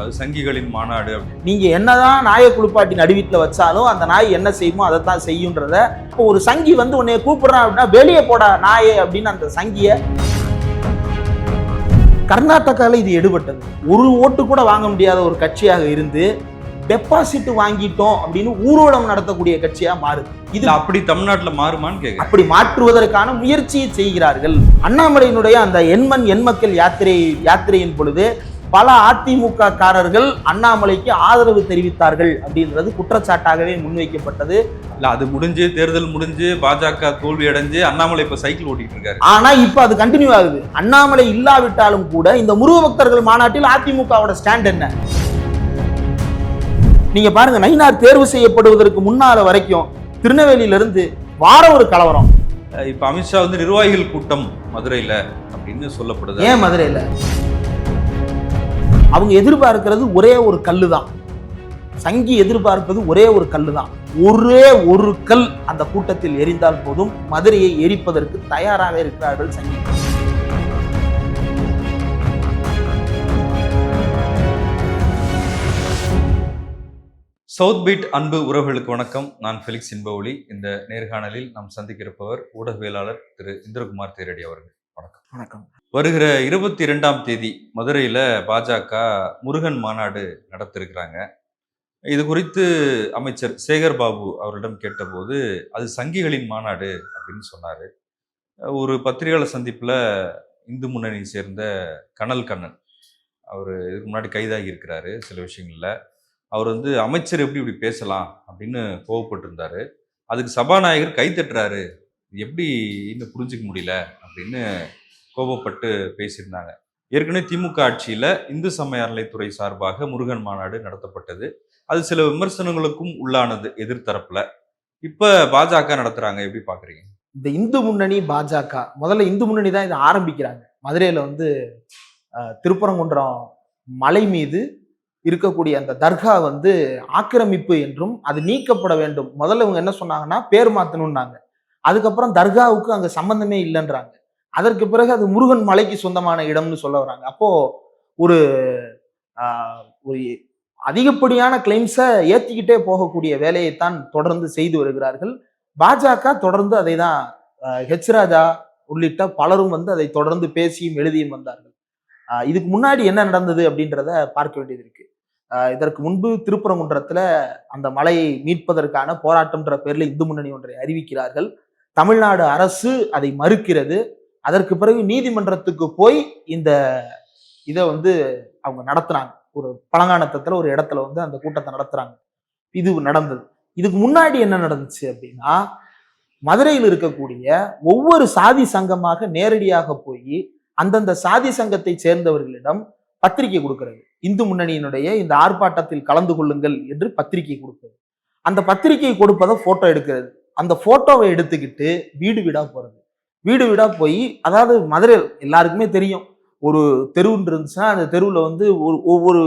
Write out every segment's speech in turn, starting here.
அது சங்கிகளின் மாநாடு நீங்க என்னதான் நாயை குளிப்பாட்டி நடுவீட்டில் வச்சாலும் அந்த நாய் என்ன செய்யுமோ அதை தான் செய்யுன்றத இப்போ ஒரு சங்கி வந்து உன்னைய கூப்பிடுறான் அப்படின்னா வெளியே போடா நாயே அப்படின்னு அந்த சங்கிய. கர்நாடகாவில் இது எடுபட்டது. ஒரு ஓட்டு கூட வாங்க முடியாத ஒரு கட்சியாக இருந்து டெபாசிட் வாங்கிட்டோம் அப்படின்னு ஊர்வலம் நடத்தக்கூடிய கட்சியா மாறுது. இது அப்படி தமிழ்நாட்டுல மாறுமான்னு கேக்குறேன். அப்படி மாற்றுவதற்கான முயற்சியை செய்கிறார்கள். அண்ணாமலையினுடைய அந்த எண்மண் எண்மக்கள் யாத்திரை யாத்திரையின் பொழுது பல அதிமுக காரர்கள் அண்ணாமலைக்கு ஆதரவு தெரிவித்தார்கள் அப்படின்றது குற்றச்சாட்டாகவே முன்வைக்கப்பட்டது. இல்ல அது முடிஞ்சு தேர்தல் முடிஞ்சு பாஜக தோல்வி அடைஞ்சு அண்ணாமலை இப்ப சைக்கிள் ஓட்டிட்டு இருக்காரு. ஆனா இப்ப அது கண்டினியூ ஆகுது. அண்ணாமலை இல்லாவிட்டாலும் கூட இந்த முருக பக்தர்கள் மாநாட்டில் அதிமுகவோட ஸ்டாண்ட் என்ன? நீங்க பாருங்க நயினார் தேர்வு செய்யப்படுவதற்கு முன்னால வரைக்கும் திருநெல்வேலியில இருந்து வார ஒரு கலவரம். இப்ப அமித்ஷா வந்து நிர்வாகிகள் கூட்டம் மதுரையில அப்படின்னு சொல்லப்படுது. ஏன் மதுரையில? அவங்க எதிர்பார்க்கிறது ஒரே ஒரு கல்லு தான் சங்கி எதிர்பார்ப்பது ஒரே ஒரு கல்லு தான் ஒரே ஒரு கல் அந்த கூட்டத்தில் எரிந்தால் போதும் மதுரையை எரிப்பதற்கு தயாராக இருக்கிறார்கள் சங்கி. சவுத் பீட் அன்பு உறவுகளுக்கு வணக்கம். நான் ஃபெலிக்ஸ் இன்பவுலி இந்த நேர்காணலில் நாம் சந்திக்கிருப்பவர் ஊடகவியலாளர் திரு இந்திரகுமார் தேரடி அவர்கள். வணக்கம். வணக்கம். வருகிற இருபத்தி ரெண்டாம் தேதி மதுரையில் பாஜக முருகன் மாநாடு நடத்திருக்கிறாங்க. இது குறித்து அமைச்சர் சேகர் பாபு அவரிடம் கேட்டபோது அது சங்கிகளின் மாநாடு அப்படின்னு சொன்னார். ஒரு பத்திரிகையாளர் சந்திப்பில் இந்து முன்னணியை சேர்ந்த கனல் கண்ணன் அவர் இதுக்கு முன்னாடி கைதாகி இருக்கிறாரு சில விஷயங்களில். அவர் வந்து அமைச்சர் எப்படி இப்படி பேசலாம்? அப்படின்னு கோவப்பட்டிருந்தார். அதுக்கு சபாநாயகர் கை தட்டுறாரு. எப்படி இன்னும் புரிஞ்சுக்க முடியல அப்படின்னு கோபப்பட்டு பேசியிருந்தாங்க. ஏற்கனவே திமுக ஆட்சியில் இந்து சமய அறநிலைத்துறை சார்பாக முருகன் மாநாடு நடத்தப்பட்டது. அது சில விமர்சனங்களுக்கும் உள்ளானது எதிர்த்தரப்புல. இப்போ பாஜக நடத்துறாங்க. எப்படி பார்க்குறீங்க இந்த இந்து முன்னணி பாஜக முதல்ல இந்து முன்னணி தான் இதை ஆரம்பிக்கிறாங்க. மதுரையில் வந்து திருப்பரங்குன்றம் மலை மீது இருக்கக்கூடிய அந்த தர்கா வந்து ஆக்கிரமிப்பு என்றும் அது நீக்கப்பட வேண்டும். முதல்ல இவங்க என்ன சொன்னாங்கன்னா பேர் மாத்தணும்னாங்க. அதுக்கப்புறம் தர்காவுக்கு அங்கே சம்மந்தமே இல்லைன்றாங்க. அதற்கு பிறகு அது முருகன் மலைக்கு சொந்தமான இடம்னு சொல்ல வராங்க. அப்போ ஒரு ஒரு அதிகப்படியான கிளைம்ஸை ஏத்திக்கிட்டே போகக்கூடிய வேலையைத்தான் தொடர்ந்து செய்து வருகிறார்கள். பாஜக தொடர்ந்து அதை தான் ஹெச் ராஜா உள்ளிட்ட பலரும் வந்து அதை தொடர்ந்து பேசியும் எழுதியும் வந்தார்கள். இதுக்கு முன்னாடி என்ன நடந்தது அப்படின்றத பார்க்க வேண்டியது இருக்கு. இதற்கு முன்பு திருப்பரங்குன்றத்தில் அந்த மலையை மீட்பதற்கான போராட்டம்ன்ற பேரில் இந்து முன்னணி ஒன்றை அறிவிக்கிறார்கள். தமிழ்நாடு அரசு அதை மறுக்கிறது. அதற்கு பிறகு நீதிமன்றத்துக்கு போய் இந்த இதை வந்து அவங்க நடத்துறாங்க ஒரு பழங்கானத்தத்துல ஒரு இடத்துல வந்து அந்த கூட்டத்தை நடத்துறாங்க. இது நடந்தது. இதுக்கு முன்னாடி என்ன நடந்துச்சு அப்படின்னா மதுரையில் இருக்கக்கூடிய ஒவ்வொரு சாதி சங்கமாக நேரடியாக போய் அந்தந்த சாதி சங்கத்தை சேர்ந்தவர்களிடம் பத்திரிகை கொடுக்கிறது. இந்து முன்னணியினுடைய இந்த ஆர்ப்பாட்டத்தில் கலந்து கொள்ளுங்கள் என்று பத்திரிகை கொடுப்பது அந்த பத்திரிகை கொடுப்பதை போட்டோ எடுக்கிறது. அந்த போட்டோவை எடுத்துக்கிட்டு வீடு வீடா போறது. வீடு வீடாக போய் அதாவது மதுரையில் எல்லாருக்குமே தெரியும். ஒரு தெருவுன்னு இருந்துச்சுன்னா அந்த தெருவில் வந்து ஒரு ஒவ்வொரு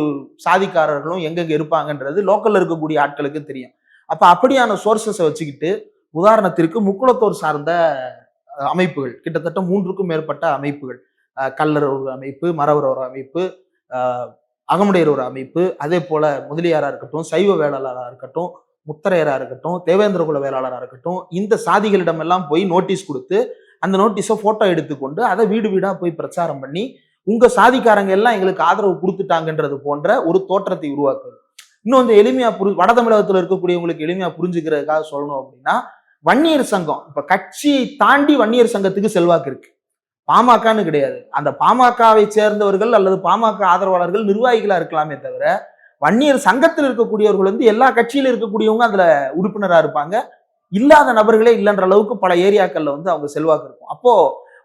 சாதிக்காரர்களும் எங்கெங்கே இருப்பாங்கன்றது லோக்கலில் இருக்கக்கூடிய ஆட்களுக்கு தெரியும். அப்போ அப்படியான சோர்சஸை வச்சுக்கிட்டு உதாரணத்திற்கு முக்குளத்தோர் சார்ந்த அமைப்புகள் கிட்டத்தட்ட மூன்றுக்கும் மேற்பட்ட அமைப்புகள். கல்லர் ஒரு அமைப்பு மரவர் ஒரு அமைப்பு அகமுடையர் ஒரு அமைப்பு அதே போல் முதலியாராக இருக்கட்டும் சைவ வேளாளராக இருக்கட்டும் முத்தரையராக இருக்கட்டும் தேவேந்திரகுல வேளாளராக இருக்கட்டும் இந்த சாதிகளிடமெல்லாம் போய் நோட்டீஸ் கொடுத்து அந்த நோட்டீஸை ஃபோட்டோ எடுத்துக்கொண்டு அதை வீடு வீடாக போய் பிரச்சாரம் பண்ணி உங்கள் சாதிக்காரங்க எல்லாம் எங்களுக்கு ஆதரவு கொடுத்துட்டாங்கன்றது போன்ற ஒரு தோற்றத்தை உருவாக்குது. இன்னும் கொஞ்சம் எளிமையாக புரி வட தமிழகத்தில் இருக்கக்கூடியவங்களுக்கு எளிமையாக புரிஞ்சுக்கிறதுக்காக சொல்லணும் அப்படின்னா வன்னியர் சங்கம் இப்போ கட்சியை தாண்டி வன்னியர் சங்கத்துக்கு செல்வாக்கு இருக்கு. பாமகன்னு கிடையாது. அந்த பாமகவை சேர்ந்தவர்கள் அல்லது பாமக ஆதரவாளர்கள் நிர்வாகிகளாக இருக்கலாமே தவிர வன்னியர் சங்கத்தில் இருக்கக்கூடியவர்கள் வந்து எல்லா கட்சியில இருக்கக்கூடியவங்க அதில் உறுப்பினராக இருப்பாங்க. இல்லாத நபர்களே இல்லைன்ற அளவுக்கு பல ஏரியாக்கள்ல வந்து அவங்க செல்வாக்கு இருக்கும். அப்போ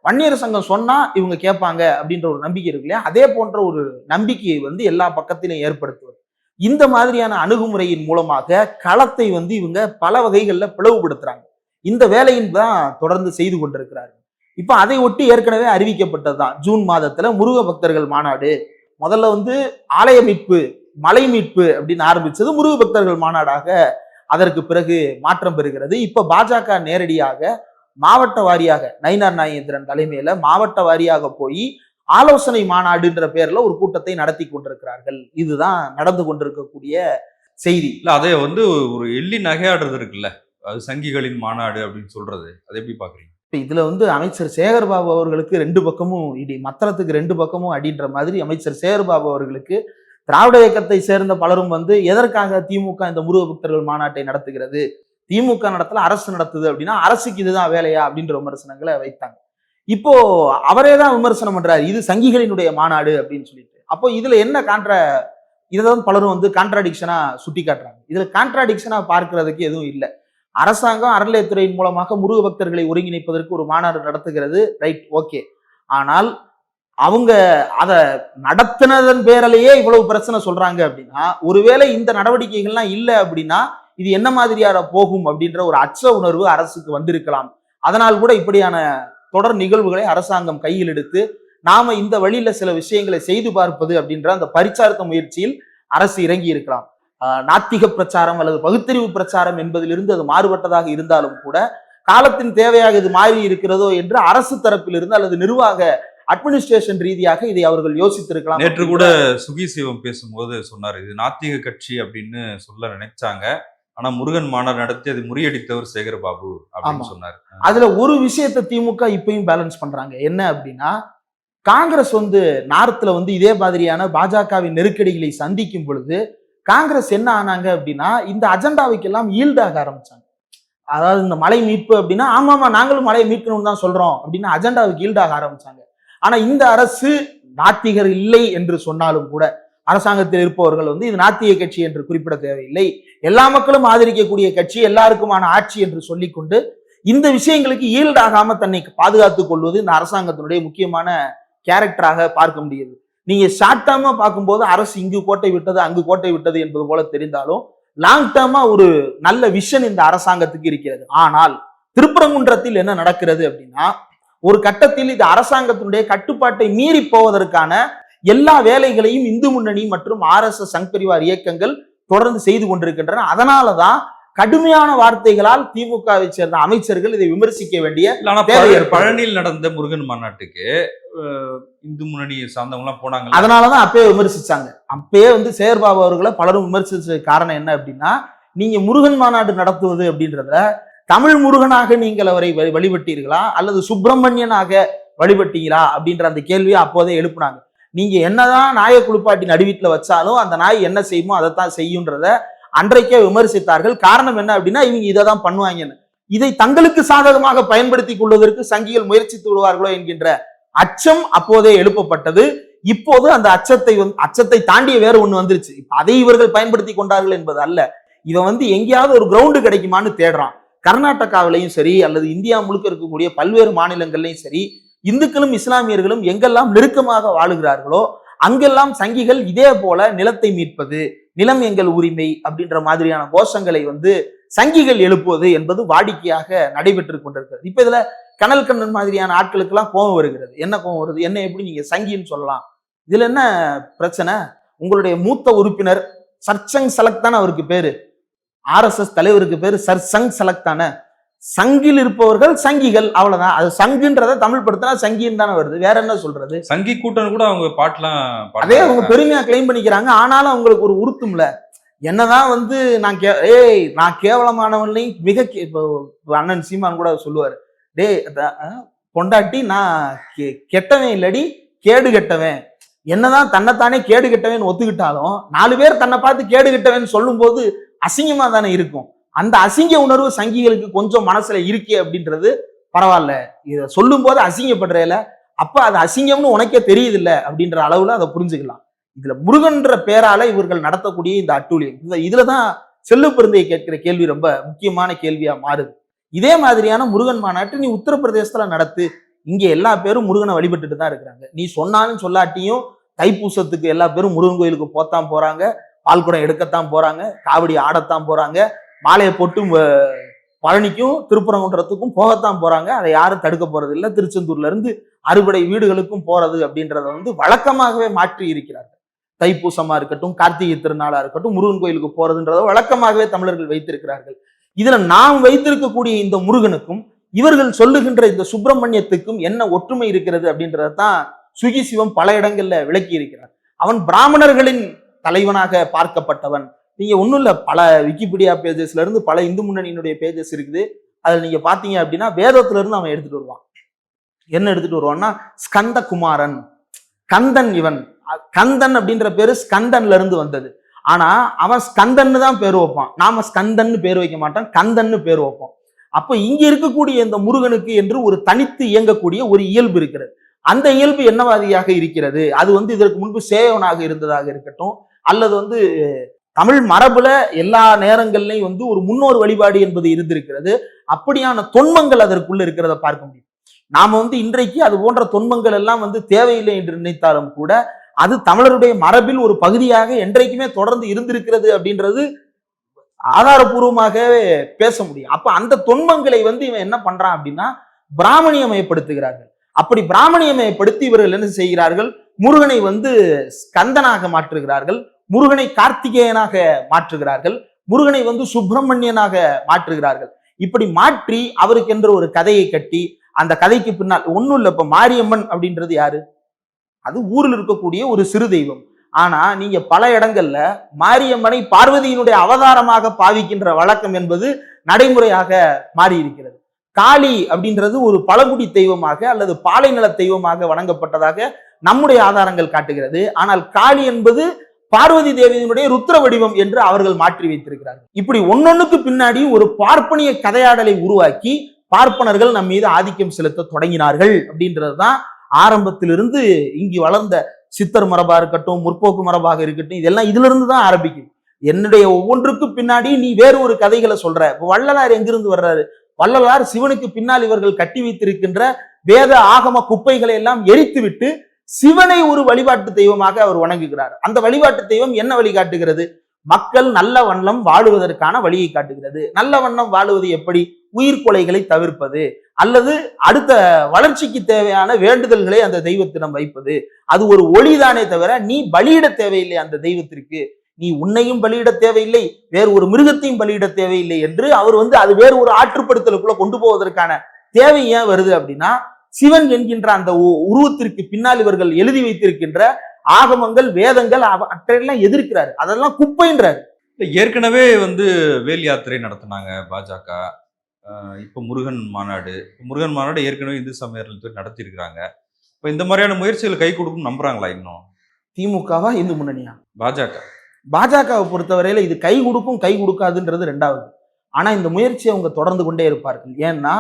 வன்னியர் சங்கம் சொன்னா இவங்க கேட்பாங்க அப்படின்ற ஒரு நம்பிக்கை இருக்கு இல்லையா? அதே போன்ற ஒரு நம்பிக்கையை வந்து எல்லா பக்கத்திலையும் ஏற்படுத்துவது. இந்த மாதிரியான அணுகுமுறையின் மூலமாக களத்தை வந்து இவங்க பல வகைகளில் பிளவுபடுத்துறாங்க. இந்த வேலையின் தான் தொடர்ந்து செய்து கொண்டிருக்கிறார்கள். இப்போ அதை ஒட்டி ஏற்கனவே அறிவிக்கப்பட்டது தான் ஜூன் மாதத்துல முருக பக்தர்கள் மாநாடு. முதல்ல வந்து ஆலய மீட்பு மலை மீட்பு அப்படின்னு ஆரம்பிச்சது முருக பக்தர்கள் மாநாடாக அதற்கு பிறகு மாற்றம் பெறுகிறது. இப்ப பாஜக நேரடியாக மாவட்ட வாரியாக நயினார் நாகேந்திரன் தலைமையில மாவட்ட வாரியாக போய் ஆலோசனை மாநாடுன்ற பேர்ல ஒரு கூட்டத்தை நடத்தி கொண்டிருக்கிறார்கள். இதுதான் நடந்து கொண்டிருக்கக்கூடிய செய்தி. இல்ல அதை வந்து ஒரு எள்ளி நகையாடுறது இருக்குல்ல? அது சங்கிகளின் மாநாடு அப்படின்னு சொல்றது. அதை எப்படி பாக்குறீங்க இப்ப இதுல வந்து அமைச்சர் சேகர்பாபு அவர்களுக்கு ரெண்டு பக்கமும் இடி மத்தளத்துக்கு ரெண்டு பக்கமும் அடின்ற மாதிரி அமைச்சர் சேகர்பாபு அவர்களுக்கு திராவிட இயக்கத்தை சேர்ந்த பலரும் வந்து எதற்காக திமுக இந்த முருக பக்தர்கள் மாநாட்டை நடத்துகிறது? திமுக நடத்தல அரசு நடத்துது அப்படின்னா அரசுக்கு இதுதான் வேலையா அப்படின்ற விமர்சனங்களை வைத்தாங்க. இப்போ அவரே தான் விமர்சனம் பண்றாரு. இது சங்கிகளினுடைய மாநாடு அப்படின்னு சொல்லிட்டு. அப்போ இதுல என்ன கான்ட்ரா இதை தான் பலரும் வந்து கான்ட்ராடிக்ஷனா சுட்டி காட்டுறாங்க இதுல கான்ட்ராடிக்ஷனா பார்க்கறதுக்கு எதுவும் இல்லை. அரசாங்கம் அறநிலையத்துறையின் மூலமாக முருக பக்தர்களை ஒருங்கிணைப்பதற்கு ஒரு மாநாடு நடத்துகிறது. Right okay. ஆனால் அவங்க அதை நடத்தினதன் பேரலையே இவ்வளவு பிரச்சனை சொல்றாங்க அப்படின்னா ஒருவேளை இந்த நடவடிக்கைகள்லாம் இல்லை அப்படின்னா இது என்ன மாதிரியான போகும் அப்படின்ற ஒரு அச்ச உணர்வு அரசுக்கு வந்திருக்கலாம். அதனால் கூட இப்படியான தொடர் நிகழ்வுகளை அரசாங்கம் கையில் எடுத்து நாம இந்த வழியில சில விஷயங்களை செய்து பார்ப்பது அப்படின்ற அந்த பரிச்சார்த்த முயற்சியில் அரசு இறங்கி இருக்கலாம். நாத்திக பிரச்சாரம் அல்லது பகுத்தறிவு பிரச்சாரம் என்பதிலிருந்து அது மாறுபட்டதாக இருந்தாலும் கூட காலத்தின் தேவையாக இது மாறி இருக்கிறதோ என்று அரசு தரப்பிலிருந்து அல்லது நிர்வாக அட்மினிஸ்ட்ரேஷன் ரீதியாக இதை அவர்கள் யோசித்திருக்கலாம் நேற்று கூட சுகி சிவம் பேசும்போது சொன்னார் இது நாத்திக கட்சி அப்படின்னு சொல்ல நினைச்சாங்க. ஆனா முருகன் மாநாடு நடத்தி அதை முறியடித்தவர் சேகர் பாபு அப்படின்னு. சொன்னார். அதுல ஒரு விஷயத்தை திமுக இப்பயும் பேலன்ஸ் பண்றாங்க. என்ன அப்படின்னா காங்கிரஸ் வந்து நார்த்ல வந்து இதே மாதிரியான பாஜகவின் நெருக்கடிகளை சந்திக்கும் பொழுது காங்கிரஸ் என்ன ஆனாங்க அப்படின்னா இந்த அஜெண்டாவுக்கெல்லாம் ஈல்டாக ஆரம்பிச்சாங்க. அதாவது இந்த மலை மீட்பு அப்படின்னா ஆமாமா நாங்களும் மலையை மீட்கணும்னு தான் சொல்றோம் அப்படின்னு அஜெண்டாவுக்கு ஈல்டாக ஆரம்பிச்சாங்க. ஆனா இந்த அரசு நாத்திகர் இல்லை என்று சொன்னாலும் கூட அரசாங்கத்தில் இருப்பவர்கள் வந்து இது நாத்திக கட்சி என்று குறிப்பிட தேவையில்லை எல்லா மக்களும் ஆதரிக்கக்கூடிய கட்சி எல்லாருக்குமான ஆட்சி என்று சொல்லிக்கொண்டு இந்த விஷயங்களுக்கு ஈல்டாகாம தன்னை பாதுகாத்துக் கொள்வது இந்த அரசாங்கத்தினுடைய முக்கியமான கேரக்டராக பார்க்க முடியுது. நீங்க ஷார்ட் டேர்மா பார்க்கும்போது அரசு இங்கு கோட்டை விட்டது அங்கு கோட்டை விட்டது என்பது போல தெரிந்தாலும் லாங் டேர்மா ஒரு நல்ல விஷன் இந்த அரசாங்கத்துக்கு இருக்கிறது. ஆனால் திருப்பரங்குன்றத்தில் என்ன நடக்கிறது அப்படின்னா ஒரு கட்டத்தில் இது அரசாங்கத்தினுடைய கட்டுப்பாட்டை மீறி போவதற்கான எல்லா வேலைகளையும் இந்து முன்னணி மற்றும் R S S Sangh Parivar இயக்கங்கள் தொடர்ந்து செய்து கொண்டிருக்கின்றன. அதனாலதான் கடுமையான வார்த்தைகளால் திமுகவை சேர்ந்த அமைச்சர்கள் இதை விமர்சிக்க வேண்டிய. பழனியில் நடந்த முருகன் மாநாட்டுக்கு இந்து முன்னணியை சார்ந்தவங்க எல்லாம் போனாங்க அதனாலதான் அப்பயே விமர்சிச்சாங்க. அப்பயே வந்து சேர்பாபு அவர்களை பலரும் விமர்சிச்ச காரணம் என்ன அப்படின்னா நீங்க முருகன் மாநாடு நடத்துவது அப்படின்றத தமிழ் முருகனாக நீங்கள் அவரை வழி- வழிபட்டீர்களா? அல்லது சுப்பிரமணியனாக வழிபட்டீங்களா? அப்படின்ற அந்த கேள்வியை அப்போதே எழுப்புனாங்க. நீங்க என்னதான் நாயை குளிப்பாட்டி நடுவீட்டில் வச்சாலும் அந்த நாய் என்ன செய்யுமோ அதைத்தான் செய்யுன்றத அன்றைக்கே விமர்சித்தார்கள். காரணம் என்ன அப்படின்னா இவங்க இதை தான் பண்ணுவாங்கன்னு. இதை தங்களுக்கு சாதகமாக பயன்படுத்தி கொள்வதற்கு சங்கிகள் முயற்சித்து விடுவார்களோ என்கின்ற அச்சம் அப்போதே எழுப்பப்பட்டது. இப்போது அந்த அச்சத்தை அச்சத்தை தாண்டிய வேற ஒண்ணு வந்துருச்சு. அதை இவர்கள் பயன்படுத்தி கொண்டார்கள் என்பது அல்ல. இவன் வந்து எங்கேயாவது ஒரு கிரவுண்டு கிடைக்குமான்னு தேடுறான். கர்நாடகாவிலையும் சரி அல்லது இந்தியா முழுக்க இருக்கக்கூடிய பல்வேறு மாநிலங்கள்லையும் சரி இந்துக்களும் இஸ்லாமியர்களும் எங்கெல்லாம் நெருக்கமாக வாழுகிறார்களோ அங்கெல்லாம் சங்கிகள் இதே போல நிலத்தை மீட்பது நிலம் எங்கள் உரிமை அப்படின்ற மாதிரியான கோஷங்களை வந்து சங்கிகள் எழுப்புவது என்பது வாடிக்கையாக நடைபெற்று கொண்டிருக்கிறது. இப்ப இதுல கனல் கண்ணன் மாதிரியான ஆட்களுக்கெல்லாம் கோபம் வருகிறது. என்ன கோபம் வருது? என்ன எப்படி நீங்க சங்கின்னு சொல்லலாம்? இதுல என்ன பிரச்சனை? உங்களுடைய மூத்த உறுப்பினர் சர்ச்சங் சலக் தானே அவருக்கு பேரு. ஆர்எஸ்எஸ் தலைவருக்கு பேரு சர்சங் சலக் தானே. சங்கில் இருப்பவர்கள் சங்கிகள் அவ்வளவுதான். அது சங்குன்றத தமிழ் படுத்தினா சங்கின்னு தானே வருது. வேற என்ன சொல்றது? சங்கி கூட்டம் கூட அவங்க பாட்டுலாம் அதே அவங்க. பெருமையா கிளைம் பண்ணிக்கிறாங்க. ஆனாலும் அவங்களுக்கு ஒரு உறுத்தும்ல. என்னதான் வந்து நான் கே ஏய் நான் கேவலமானவன்லையும் மிக கே- இப்போ அண்ணன் சீமான் கூட சொல்லுவாரு. டேய் பொண்டாட்டி நான் கெட்டவன் இல்லடி கேடு கெட்டவன். என்னதான் தன்னைத்தானே கேடுகிட்டவன் ஒத்துக்கிட்டாலும் நாலு பேர் தன்னை பார்த்து கேடுகிட்டவன் சொல்லும்போது அசிங்கமா தானே இருக்கும். அந்த அசிங்க உணர்வு சங்கிகளுக்கு கொஞ்சம் மனசுல இருக்கே அப்படின்றது பரவாயில்ல. இதை சொல்லும் போது அசிங்கப்படுறேல அப்ப அது அசிங்கம்னு உனக்கே தெரியுது இல்லை அப்படின்ற அளவுல அதை புரிஞ்சுக்கலாம். இதுல முருகன்ற பேரால இவர்கள் நடத்தக்கூடிய இந்த அட்டூழியம். இந்த இதுலதான் செல்லு பெருந்தையை கேட்கிற கேள்வி ரொம்ப முக்கியமான கேள்வியா மாறுது. இதே மாதிரியான முருகன் மாநாட்டு நீ உத்தரப்பிரதேசத்துல நடத்து இங்க எல்லா பேரும் முருகனை வழிபட்டுட்டு தான் இருக்கிறாங்க. நீ சொன்னாலும் சொல்லாட்டியும் தைப்பூசத்துக்கு எல்லா பேரும் முருகன் கோயிலுக்கு போத்தான் போறாங்க. பால்குடம் எடுக்கத்தான் போறாங்க. காவடி ஆடத்தான் போறாங்க. மாலையை போட்டு வ- பழனிக்கும் திருப்பரங்குன்றத்துக்கும் போகத்தான் போறாங்க. அதை யாரும் தடுக்க போறது இல்லை. திருச்செந்தூர்ல இருந்து அறுபடை வீடுகளுக்கும் போறது அப்படின்றத வந்து வழக்கமாகவே மாற்றி இருக்கிறார்கள். தைப்பூசமா இருக்கட்டும் கார்த்திகை திருநாளா இருக்கட்டும் முருகன் கோயிலுக்கு போறதுன்றத வழக்கமாகவே தமிழர்கள் வைத்திருக்கிறார்கள். இதுல நாம் வைத்திருக்கக்கூடிய இந்த முருகனுக்கும் இவர்கள் சொல்லுகின்ற இந்த சுப்பிரமணியத்துக்கும் என்ன ஒற்றுமை இருக்கிறது அப்படின்றதான் சுகி சிவம் பல இடங்கள்ல விளக்கி இருக்கிறார். அவன் பிராமணர்களின் தலைவனாக பார்க்கப்பட்டவன். நீங்க ஒன்றும் இல்லை பல விக்கிபீடியா பேஜஸ்ல இருந்து பல இந்து முன்னணியினுடைய பேஜஸ் இருக்குது. அதில் நீங்க பாத்தீங்க அப்படின்னா வேதத்துல இருந்து அவன் எடுத்துட்டு வருவான். என்ன எடுத்துட்டு வருவான்னா ஸ்கந்த குமாரன் கந்தன் இவன். கந்தன் அப்படின்ற பேரு ஸ்கந்தன்ல இருந்து வந்தது. ஆனா அவன் ஸ்கந்தன்னு தான் பேர் வைப்பான். நாம ஸ்கந்தன்னு பேர் வைக்க மாட்டான் கந்தன்னு பேர் வைப்போம். அப்போ இங்க இருக்கக்கூடிய இந்த முருகனுக்கு என்று ஒரு தனித்து இயங்கக்கூடிய ஒரு இயல்பு இருக்கிறது. அந்த இயல்பு என்னவாதியாக இருக்கிறது? அது வந்து இதற்கு முன்பு சேவனாக இருந்ததாக இருக்கட்டும் அல்லது வந்து தமிழ் மரபுல எல்லா நேரங்கள்லையும் வந்து ஒரு முன்னோர் வழிபாடு என்பது இருந்திருக்கிறது. அப்படியான தொன்மங்கள் அதற்குள்ள இருக்கிறத பார்க்க முடியும். நாம வந்து இன்றைக்கு அது போன்ற தொன்மங்கள் எல்லாம் வந்து தேவையில்லை என்று நினைத்தாலும் கூட அது தமிழருடைய மரபில் ஒரு பகுதியாக என்றைக்குமே தொடர்ந்து இருந்திருக்கிறது அப்படின்றது ஆதாரபூர்வமாகவே பேச முடியும். அப்ப அந்த தொன்மங்களை வந்து இவன் என்ன பண்றான் அப்படின்னா பிராமணியமயப்படுத்துகிறார்கள் அப்படி பிராமணியமயப்படுத்தி இவர்கள் என்ன செய்கிறார்கள்? முருகனை வந்து ஸ்கந்தனாக மாற்றுகிறார்கள். முருகனை கார்த்திகேயனாக மாற்றுகிறார்கள். முருகனை வந்து சுப்பிரமணியனாக மாற்றுகிறார்கள். இப்படி மாற்றி அவருக்கென்ற ஒரு கதையை கட்டி அந்த கதைக்கு பின்னால் ஒண்ணும் இல்லை இப்ப மாரியம்மன் அப்படின்றது யாரு? அது ஊரில் இருக்கக்கூடிய ஒரு சிறு தெய்வம். ஆனா நீங்க பல இடங்கள்ல மாரியம்மனை பார்வதியினுடைய அவதாரமாக பாவிக்கின்ற வழக்கம் என்பது நடைமுறையாக மாறி இருக்கிறது காளி அப்படின்றது ஒரு பழங்குடி தெய்வமாக அல்லது பாலைநில தெய்வமாக வணங்கப்பட்டதாக நம்முடைய ஆதாரங்கள் காட்டுகிறது. ஆனால் காளி என்பது பார்வதி தேவியினுடைய ருத்ர வடிவம் என்று அவர்கள் மாற்றி வைத்திருக்கிறார்கள். இப்படி ஒன்னொன்னுக்கு பின்னாடி ஒரு பார்ப்பனிய கதையாடலை உருவாக்கி பார்ப்பனர்கள் நம் மீது ஆதிக்கம் செலுத்த தொடங்கினார்கள் அப்படின்றதுதான் ஆரம்பத்திலிருந்து இங்கு வளர்ந்த சித்தர் மரபா இருக்கட்டும் முற்போக்கு மரபாக இருக்கட்டும் இதெல்லாம் இதுல இருந்து தான் ஆரம்பிக்கும் என்னுடைய ஒவ்வொன்றுக்கும் பின்னாடி நீ வேறு ஒரு கதைகளை சொல்ற. இப்போ வள்ளலார் எங்கிருந்து வர்றாரு? வள்ளலார் சிவனுக்கு பின்னால் இவர்கள் கட்டி வைத்திருக்கின்ற வேத ஆகம குப்பைகளை எல்லாம் எரித்துவிட்டு சிவனை ஒரு வழிபாட்டு தெய்வமாக அவர் வணங்குகிறார். அந்த வழிபாட்டு தெய்வம் என்ன வழி காட்டுகிறது? மக்கள் நல்ல வண்ணம் வாழுவதற்கான வழியை காட்டுகிறது. நல்ல வண்ணம் வாழுவது எப்படி? உயிர் கொலைகளை தவிர்ப்பது அல்லது அடுத்த வளர்ச்சிக்கு தேவையான வேண்டுதல்களை அந்த தெய்வத்திடம் வைப்பது. அது ஒரு ஒளிதானே தவிர நீ பலியிட தேவையில்லை அந்த தெய்வத்திற்கு. நீ உன்னையும் பலியிட தேவையில்லை வேறு ஒரு மிருகத்தையும் பலியிட தேவையில்லை என்று அவர் வந்து அது வேறு ஒரு ஆற்றுப்படுத்தலுக்குள்ள கொண்டு போவதற்கான தேவை ஏன் வருது அப்படின்னா சிவன் என்கின்ற அந்த உருவத்திற்கு பின்னால் இவர்கள் எழுதி வைத்திருக்கின்ற ஆகமங்கள் வேதங்கள் அவற்றையெல்லாம் எதிர்க்கிறாரு. அதெல்லாம் குப்பைன்றாரு. ஏற்கனவே வந்து வேல் யாத்திரை நடத்தினாங்க பாஜக. இப்ப முருகன் மாநாடு முருகன் மாநாடு ஏற்கனவே இந்து சமய அறநிலையத்துறை நடத்தியிருக்கிறாங்க. இப்ப இந்த மாதிரியான முயற்சிகள் கை கொடுக்கும் நம்புறாங்களா இன்னும்? திமுகவா இந்து முன்னணியா? பாஜக. பாஜகவை பொறுத்தவரையில் இது கை கொடுக்கும் கை கொடுக்காதுன்றது ரெண்டாவது. ஆனால் இந்த முயற்சியை அவங்க தொடர்ந்து கொண்டே இருப்பார்கள். ஏன்னா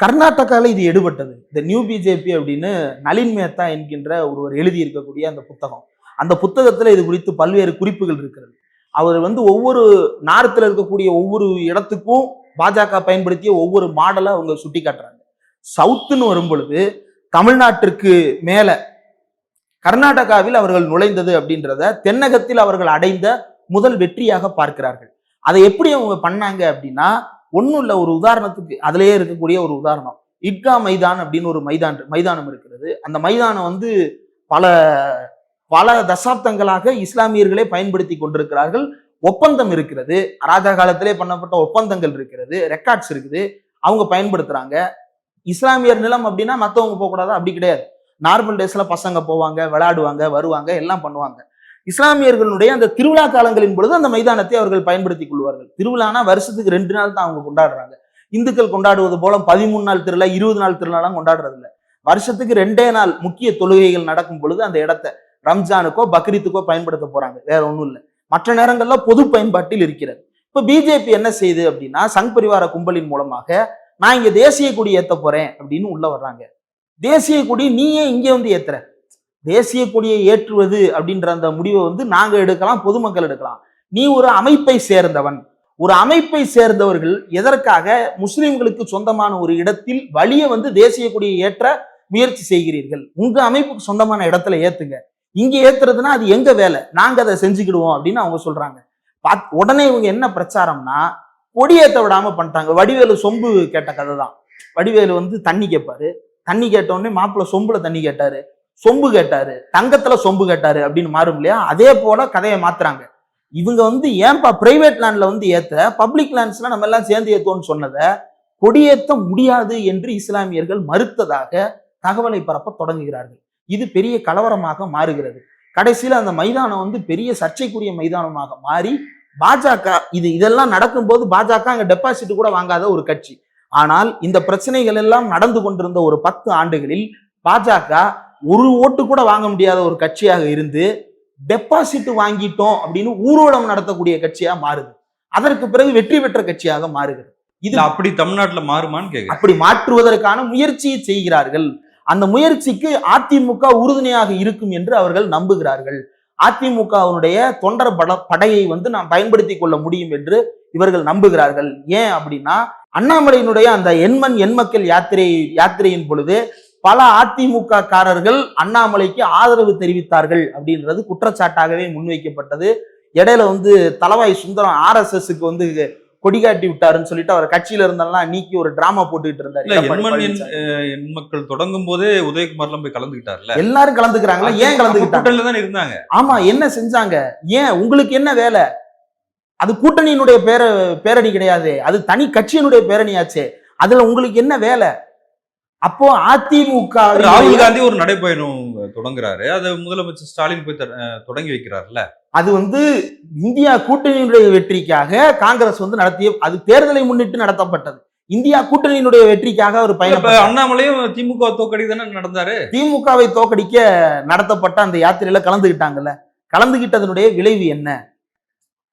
கர்நாடகாவில் இது எடுபட்டது. இந்த நியூ பிஜேபி அப்படின்னு நளின் மேத்தா என்கின்ற ஒருவர் எழுதி இருக்கக்கூடிய அந்த புத்தகம். அந்த புத்தகத்தில் இது குறித்து பல்வேறு குறிப்புகள் இருக்கிறது. அவர் வந்து ஒவ்வொரு நாரத்தில் இருக்கக்கூடிய ஒவ்வொரு இடத்துக்கும் பாஜக பயன்படுத்திய ஒவ்வொரு மாடலை அவங்க சுட்டி காட்டுறாங்க சவுத்துன்னு வரும் பொழுது தமிழ்நாட்டிற்கு மேலே கர்நாடகாவில் அவர்கள் நுழைந்தது அப்படின்றத தென்னகத்தில் அவர்கள் அடைந்த முதல் வெற்றியாக பார்க்கிறார்கள். அதை எப்படி அவங்க பண்ணாங்க அப்படின்னா ஒன்றும் இல்லை ஒரு உதாரணத்துக்கு அதிலேயே இருக்கக்கூடிய ஒரு உதாரணம். இட்கா மைதான் அப்படின்னு ஒரு மைதான் மைதானம் இருக்கிறது. அந்த மைதானம் வந்து பல பல தசாப்தங்களாக இஸ்லாமியர்களே பயன்படுத்தி கொண்டிருக்கிறார்கள். ஒப்பந்தம் இருக்கிறது. ராஜா காலத்திலே பண்ணப்பட்ட ஒப்பந்தங்கள் இருக்கிறது. ரெக்கார்ட்ஸ் இருக்குது. அவங்க பயன்படுத்துறாங்க. இஸ்லாமியர் நிலம் அப்படின்னா மற்றவங்க போகக்கூடாது? அப்படி கிடையாது. நார்மல் டேஸ்ல பசங்க போவாங்க விளையாடுவாங்க வருவாங்க எல்லாம் பண்ணுவாங்க. இஸ்லாமியர்களுடைய அந்த திருவிழா காலங்களின் பொழுது அந்த மைதானத்தை அவர்கள் பயன்படுத்திக் கொள்வார்கள். திருவிழானா வருஷத்துக்கு ரெண்டு நாள் தான் அவங்க கொண்டாடுறாங்க. இந்துக்கள் கொண்டாடுவது போல பதிமூணு நாள் திருவிழா இருபது நாள் திருநாளாம் கொண்டாடுறதில்ல. வருஷத்துக்கு ரெண்டே நாள் முக்கிய தொழுகைகள் நடக்கும் பொழுது அந்த இடத்த ரம்ஜானுக்கோ பக்ரீத்துக்கோ பயன்படுத்த போறாங்க. வேற ஒன்றும் இல்லை. மற்ற நேரங்கள்ல பொது பயன்பாட்டில் இருக்கிறது. இப்போ பிஜேபி என்ன செய்யுது அப்படின்னா சங் பரிவார கும்பலின் மூலமாக நான் இங்க தேசிய கொடி ஏற்ற போறேன் அப்படின்னு உள்ள வர்றாங்க. தேசிய கொடி நீயே இங்கே வந்து ஏத்துற. தேசிய கொடியை ஏற்றுவது அப்படின்ற அந்த முடிவை வந்து நாங்க எடுக்கலாம் பொதுமக்கள் எடுக்கலாம். நீ ஒரு அமைப்பை சேர்ந்தவன். ஒரு அமைப்பை சேர்ந்தவர்கள் எதற்காக முஸ்லிம்களுக்கு சொந்தமான ஒரு இடத்தில் வழிய வந்து தேசிய கொடியை ஏற்ற முயற்சி செய்கிறீர்கள்? உங்க அமைப்புக்கு சொந்தமான இடத்துல ஏத்துங்க. இங்க ஏத்துறதுன்னா அது எங்க வேலை? நாங்க அதை செஞ்சுக்கிடுவோம் அப்படின்னு அவங்க சொல்றாங்க. உடனே இவங்க என்ன பிரச்சாரம்னா கொடியேத்த விடாம பண்ணிட்டாங்க. வடிவேலு சொம்பு கேட்ட கதை தான் வடிவேலு வந்து தண்ணி கேட்பாரு தண்ணி கேட்டோடனே மாப்பிள்ள மாப்பிள்ளை சொம்புல தண்ணி கேட்டாரு சொம்பு கேட்டாரு தங்கத்துல சொம்பு கேட்டாரு அப்படின்னு மாறும் இல்லையா? அதே போல கதையை மாத்துறாங்க. இவங்க வந்து ஏன்பா பிரைவேட் லேண்ட்ல வந்து ஏத்த? பப்ளிக் லேண்ட்ஸ்ல நம்ம எல்லாம் சேர்ந்து ஏத்தோம்னு சொன்னதை கொடியேற்ற முடியாது என்று இஸ்லாமியர்கள் மறுத்ததாக தகவலை பரப்ப தொடங்குகிறார்கள். இது பெரிய கலவரமாக மாறுகிறது. கடைசியில் அந்த மைதானம் வந்து பெரிய சர்ச்சைக்குரிய மைதானமாக மாறி பாஜக இது இதெல்லாம் நடக்கும்போது பாஜக அங்கே டெபாசிட் கூட வாங்காத ஒரு கட்சி. ஆனால் இந்த பிரச்சனைகள் எல்லாம் நடந்து கொண்டிருந்த ஒரு பத்து ஆண்டுகளில் பாஜக ஒரு ஓட்டு கூட வாங்க முடியாத ஒரு கட்சியாக இருந்து டெபாசிட் வாங்கிட்டோம் அப்படின்னு ஊர்வலம் நடத்தக்கூடிய கட்சியா மாறுது. அதற்கு பிறகு வெற்றி பெற்ற கட்சியாக மாறுகிறது. இது அப்படி தமிழ்நாட்டுல மாறுமான்னு கேக்குறேன். அப்படி மாற்றுவதற்கான முயற்சியை செய்கிறார்கள். அந்த முயற்சிக்கு அதிமுக உறுதுணையாக இருக்கும் என்று அவர்கள் நம்புகிறார்கள். அதிமுகவினுடைய தொண்டர் பட படையை வந்து நாம் பயன்படுத்தி கொள்ள முடியும் என்று இவர்கள் நம்புகிறார்கள். ஏன் அப்படின்னா அண்ணாமலையினுடைய அந்த எண்மண் எண்மக்கள் யாத்திரை யாத்திரையின் பொழுது பல அதிமுக காரர்கள் அண்ணாமலைக்கு ஆதரவு தெரிவித்தார்கள் அப்படின்றது குற்றச்சாட்டாகவே முன்வைக்கப்பட்டது. இடையில வந்து தலவாய் சுந்தரம் ஆர்எஸ்எஸ்க்கு வந்து கொடி காட்டி விட்டாருன்னு சொல்லிட்டு அவர் கட்சியில இருந்தெல்லாம் நீக்கி ஒரு டிராமா போட்டுக்கிட்டு இருந்தாரு. மக்கள் தொடங்கும் போதே உதயகுமார்லாம் போய் கலந்துக்கிட்டார்ல. எல்லாரும் கலந்துக்கிறாங்களா? ஏன் கலந்துக்கிட்டாங்க? தான் இருந்தாங்க. ஆமா என்ன செஞ்சாங்க? ஏன்? உங்களுக்கு என்ன வேலை? அது கூட்டணியினுடைய பேர பேரணி கிடையாது. அது தனி கட்சியினுடைய பேரணியாச்சே. அதுல உங்களுக்கு என்ன வேலை? அப்போ அதிமுக ராகுல் காந்தி ஒரு நடைப்பயணம் தொடங்குறாரு. அதை முதலமைச்சர் ஸ்டாலின் போய் தொடங்கி வைக்கிறார்ல அது வந்து இந்தியா கூட்டணியினுடைய வெற்றிக்காக காங்கிரஸ் வந்து நடத்திய அது தேர்தலை முன்னிட்டு நடத்தப்பட்டது. இந்தியா கூட்டணியினுடைய வெற்றிக்காக ஒரு இப்ப பயணம் அண்ணாமலையும் திமுக தோக்கடி தானே நடந்தாரு? திமுகவை தோக்கடிக்க நடத்தப்பட்ட அந்த யாத்திரையில கலந்துகிட்டாங்கல்ல? கலந்துகிட்டதனுடைய விளைவு என்ன?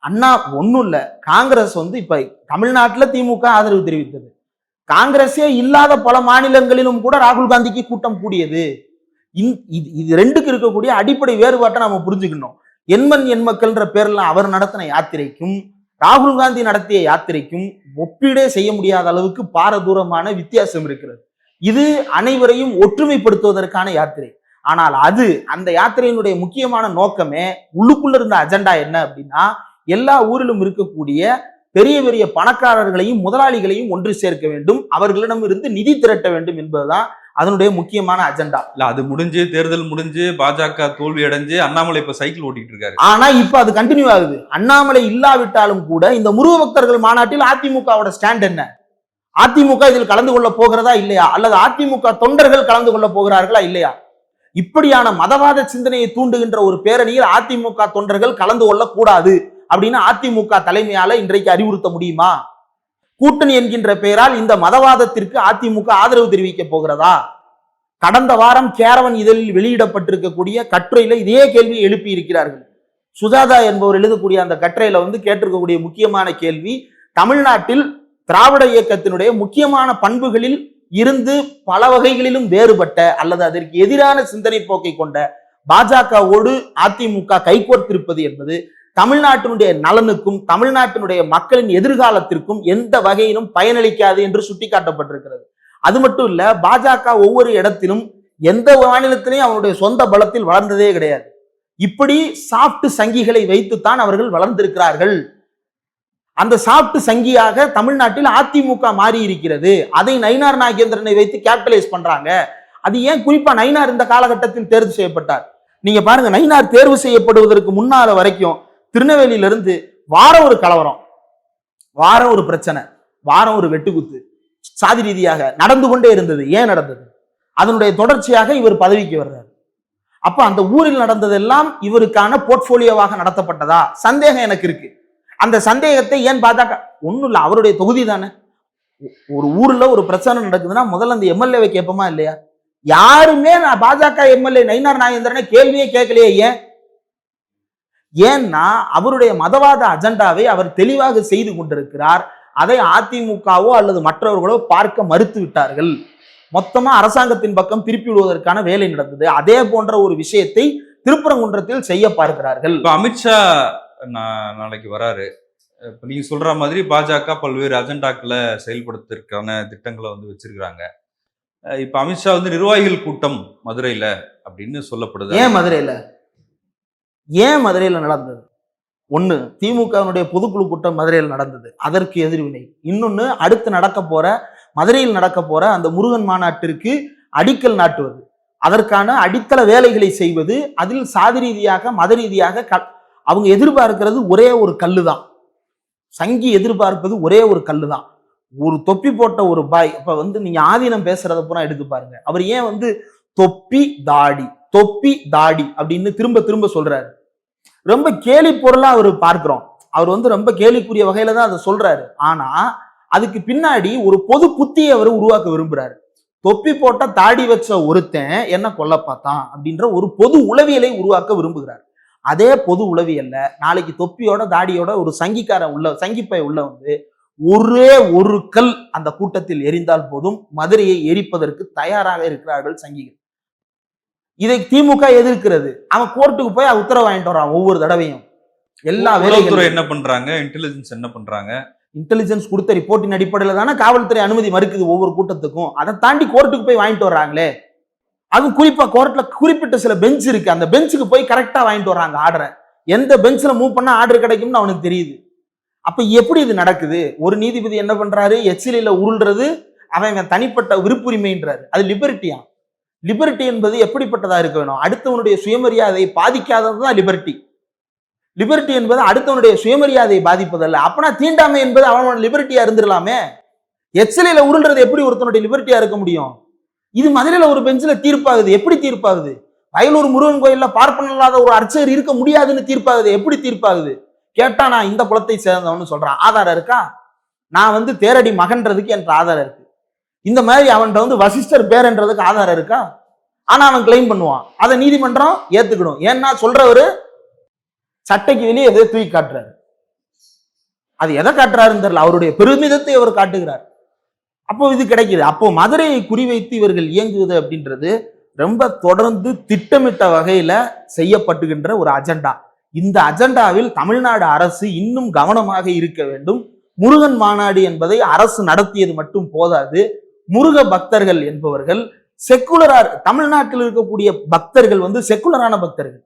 அண்ணா ஒண்ணும் இல்ல. காங்கிரஸ் வந்து இப்ப தமிழ்நாட்டுல திமுக ஆதரவு தெரிவித்தது. காங்கிரஸே இல்லாத பல மாநிலங்களிலும் கூட ராகுல் காந்திக்கு கூட்டம் கூடியது. இந்- இது இது ரெண்டுக்கு இருக்கக்கூடிய அடிப்படை வேறுபாட்டை நம்ம புரிஞ்சுக்கணும். எண்மண் எண்மக்கள்ன்ற பேர்ல அவர் நடத்தின யாத்திரைக்கும் ராகுல் காந்தி நடத்திய யாத்திரைக்கும் ஒப்பீடே செய்ய முடியாத அளவுக்கு பாரதூரமான வித்தியாசம் இருக்கிறது. இது அனைவரையும் ஒற்றுமைப்படுத்துவதற்கான யாத்திரை. ஆனால் அது அந்த யாத்திரையினுடைய முக்கியமான நோக்கமே உள்ளுக்குள்ள இருந்த அஜெண்டா என்ன அப்படின்னா எல்லா ஊரிலும் இருக்கக்கூடிய பெரிய பெரிய பணக்காரர்களையும் முதலாளிகளையும் ஒன்று சேர்க்க வேண்டும். அவர்களிடம் இருந்து நிதி திரட்ட வேண்டும் என்பதுதான் அதனுடைய முக்கியமான அஜெண்டா. இல்ல அது முடிஞ்சு தேர்தல் முடிஞ்சு பாஜக தோல்வி அடைஞ்சு அண்ணாமலை இப்ப சைக்கிள் ஓட்டிட்டு இருக்காரு. ஆனா இப்ப அது கண்டினியூ ஆகுது. அண்ணாமலை இல்லாவிட்டாலும் கூட இந்த முருக பக்தர்கள் மாநாட்டில் அதிமுகவோட ஸ்டாண்ட் என்ன? அதிமுக இதில் கலந்து கொள்ள போகிறதா இல்லையா? அல்லது அதிமுக தொண்டர்கள் கலந்து கொள்ள போகிறார்களா இல்லையா? இப்படியான மதவாத சிந்தனையை தூண்டுகின்ற ஒரு பேரணியில் அதிமுக தொண்டர்கள் கலந்து கொள்ளக்கூடாது. அப்படின்னு அதிமுக தலைமையால இன்றைக்கு அறிவுறுத்த முடியுமா? கூட்டணி என்கின்ற பெயரால் இந்த மதவாதத்திற்கு அதிமுக ஆதரவு தெரிவிக்க போகிறதா? கடந்த வாரம் கேரவன் இதழில் வெளியிடப்பட்டிருக்கக்கூடிய கட்டுரையில இதே கேள்வி எழுப்பி இருக்கிறார்கள். சுஜாதா என்பவர் எழுதக்கூடிய அந்த கட்டுரையில வந்து கேட்டிருக்கக்கூடிய முக்கியமான கேள்வி தமிழ்நாட்டில் திராவிட இயக்கத்தினுடைய முக்கியமான பண்புகளில் இருந்து பல வகைகளிலும் வேறுபட்ட அல்லது அதற்கு எதிரான சிந்தனை போக்கை கொண்ட பாஜகவோடு அதிமுக கைகோர்த்திருப்பது என்பது தமிழ்நாட்டினுடைய நலனுக்கும் தமிழ்நாட்டினுடைய மக்களின் எதிர்காலத்திற்கும் எந்த வகையிலும் பயனளிக்காது என்று சுட்டிக்காட்டப்பட்டிருக்கிறது. அது மட்டும் இல்ல பாஜக ஒவ்வொரு இடத்திலும் எந்த மாநிலத்திலையும் அவனுடைய சொந்த பலத்தில் வளர்ந்ததே கிடையாது. இப்படி சாப்ட் சங்கிகளை வைத்துத்தான் அவர்கள் வளர்ந்திருக்கிறார்கள். அந்த சாப்ட் சங்கியாக தமிழ்நாட்டில் அதிமுக மாறி இருக்கிறது அதை நயினார் நாகேந்திரனை வைத்து கேபிட்டலைஸ் பண்றாங்க. அது ஏன் குறிப்பா நயினார் இந்த காலகட்டத்தில் தேர்வு செய்யப்பட்டார்? நீங்க பாருங்க நயினார் தேர்வு செய்யப்படுவதற்கு முன்னால வரைக்கும் திருநெல்வேலியிலிருந்து வாரம் ஒரு கலவரம். வாரம் ஒரு பிரச்சனை. வாரம் ஒரு வெட்டுக்குத்து. சாதி ரீதியாக நடந்து கொண்டே இருந்தது. ஏன் நடந்தது? அதனுடைய தொடர்ச்சியாக இவர் பதவிக்கு வர்றார். அப்ப அந்த ஊரில் நடந்ததெல்லாம் இவருக்கான போர்ட்போலியோவாக நடத்தப்பட்டதா? சந்தேகம் எனக்கு இருக்கு. அந்த சந்தேகத்தை ஏன் பாஜக ஒன்றும் இல்லை அவருடைய தொகுதி தானே. ஒரு ஊர்ல ஒரு பிரச்சனை நடக்குதுன்னா முதல்ல அந்த எம்எல்ஏவை கேட்போமா இல்லையா? யாருமே நான் பாஜக எம்எல்ஏ நயினார் நாகேந்திரனை கேள்வியே கேட்கலையே ஏன்? ஏன்னா அவருடைய மதவாத அஜெண்டாவை அவர் தெளிவாக செய்து கொண்டிருக்கிறார். அதை அதிமுகவோ அல்லது மற்றவர்களோ பார்க்க மறுத்து விட்டார்கள். மொத்தமா அரசாங்கத்தின் பக்கம் திருப்பி விடுவதற்கான வேலை நடந்தது. அதே போன்ற ஒரு விஷயத்தை திருப்பரங்குன்றத்தில் செய்ய பார்க்கிறார்கள். இப்ப அமித்ஷா நாளைக்கு வராரு. இப்ப நீங்க சொல்ற மாதிரி பாஜக பல்வேறு அஜெண்டாக்களை செயல்படுத்துறதுக்கான திட்டங்களை வந்து வச்சிருக்காங்க அஹ் இப்ப அமித்ஷா வந்து நிர்வாகிகள் கூட்டம் மதுரையில அப்படின்னு சொல்லப்படுது. ஏன் மதுரையில? ஏன் மதுரையில் நடந்தது? ஒன்று திமுகவினுடைய பொதுக்குழு கூட்டம் மதுரையில் நடந்தது. அதற்கு எதிர்வினை இன்னொன்று அடுத்து நடக்க போற மதுரையில் நடக்க போற அந்த முருகன் மாநாட்டிற்கு அடிக்கல் நாட்டுவது. அதற்கான அடித்தள வேலைகளை செய்வது அதில் சாதி ரீதியாக மத ரீதியாக க- அவங்க எதிர்பார்க்கிறது ஒரே ஒரு கல்லு தான் சங்கி எதிர்பார்ப்பது ஒரே ஒரு கல்லு தான் ஒரு தொப்பி போட்ட ஒரு பாய் இப்போ வந்து நீங்கள் ஆதீனம் பேசுகிறத பூரா எடுத்து பாருங்க. அவர் ஏன் வந்து தொப்பி தாடி தொப்பி தாடி அப்படின்னு திரும்ப திரும்ப சொல்றாரு. ரொம்ப கேலி பொருளா அவர் பார்க்கிறோம். அவர் வந்து ரொம்ப கேலிக்குரிய வகையில தான் அதை சொல்றாரு. ஆனா அதுக்கு பின்னாடி ஒரு பொது புத்தியை அவர் உருவாக்க விரும்புறாரு. தொப்பி போட்ட தாடி வச்ச ஒருத்தன் என்ன கொல்ல பார்த்தான் அப்படின்ற ஒரு பொது உளவியலை உருவாக்க விரும்புகிறார். அதே பொது உளவியல்ல நாளைக்கு தொப்பியோட தாடியோட ஒரு சங்கிக்காரன் உள்ள சங்கிப்பை உள்ள வந்து ஒரே ஒரு கல் அந்த கூட்டத்தில் எரிந்தால் போதும் மதுரையை எரிப்பதற்கு தயாராக இருக்கிறார்கள் சங்கிகள். இதை திமுக எதிர்க்கிறது. அவன் கோர்ட்டுக்கு போய் உத்தரவு வாங்கிட்டு வரான் ஒவ்வொரு தடவையும். எல்லா வேலைகளும். என்ன பண்றாங்க? இன்டெலிஜென்ஸ் என்ன பண்றாங்க? இன்டெலிஜென்ஸ் கொடுத்த ரிப்போர்ட்டின் அடிப்படையில் தானே காவல்துறை அனுமதி மறுக்குது ஒவ்வொரு கூட்டத்துக்கும். அதை தாண்டி கோர்ட்டுக்கு போய் வாங்கிட்டு வர்றாங்களே. அதுவும் குறிப்பா கோர்ட்ல குறிப்பிட்ட சில பெஞ்ச் இருக்கு. அந்த பெஞ்சுக்கு போய் கரெக்டா வாங்கிட்டு வர்றாங்க ஆர்டரை எந்த பெஞ்ச்ல மூவ் பண்ணா ஆர்டர் கிடைக்கும்னு அவனுக்கு தெரியுது. அப்ப எப்படி இது நடக்குது? ஒரு நீதிபதி என்ன பண்றாரு? எச்சிலையில உருள்றது அவன் அவன் தனிப்பட்ட விருப்புரிமைன்றாரு. அது லிபர்ட்டியா லிபர்ட்டி என்பது எப்படிப்பட்டதா இருக்க வேணும்? அடுத்தவனுடைய சுயமரியாதையை பாதிக்காதது தான் லிபர்ட்டி லிபர்ட்டி என்பது அடுத்தவனுடைய சுயமரியாதையை பாதிப்பதல்ல. அப்பனா தீண்டாமை என்பது அவனோட லிபர்ட்டியா இருந்துடலாமே எச்சலையில உருள்றது எப்படி ஒருத்தனுடைய லிபர்ட்டியா இருக்க முடியும்? இது மதுரையில ஒரு பெஞ்சில் தீர்ப்பாகுது. எப்படி தீர்ப்பாகுது? வயலூர் முருகன் கோயில்ல பார்ப்பன இல்லாத ஒரு அர்ச்சகர் இருக்க முடியாதுன்னு தீர்ப்பாகுது. எப்படி தீர்ப்பாகுது? கேட்டா நான் இந்த குலத்தை சேர்ந்தவன்னு சொல்றான். ஆதாரம் இருக்கா? நான் வந்து தேரடி மகன்றதுக்கு என்ற ஆதாரம் இருக்கு. இந்த மாதிரி அவன்கிட்ட வந்து வசிஷ்டர் பேருன்றதுக்கு ஆதாரம் இருக்கா? ஆனா அவன் கிளைம் பண்ணுவான். அதை நீதிமன்றம் ஏத்துக்கணும் ஏன்னா சொல்றவரு சட்டைக்கு வெளியே எதையோ தூக்கி காட்டுறாரு. அது எதை காட்டுறாருன்னு தெரியல. அவருடைய பெருமிதத்தை அவர் காட்டுகிறார். அப்போ இது கிடைக்குது. அப்போ மதுரையை குறிவைத்து இவர்கள் இயங்குவது அப்படின்றது ரொம்ப தொடர்ந்து திட்டமிட்ட வகையில செய்யப்பட்டுகின்ற ஒரு அஜெண்டா. இந்த அஜெண்டாவில் தமிழ்நாடு அரசு இன்னும் கவனமாக இருக்க வேண்டும். முருகன் மாநாடு என்பதை அரசு நடத்தியது மட்டும் போதாது. முருக பக்தர்கள் என்பவர்கள் செக்குலரார் தமிழ்நாட்டில் இருக்கக்கூடிய பக்தர்கள் வந்து செக்குலரான பக்தர்கள்.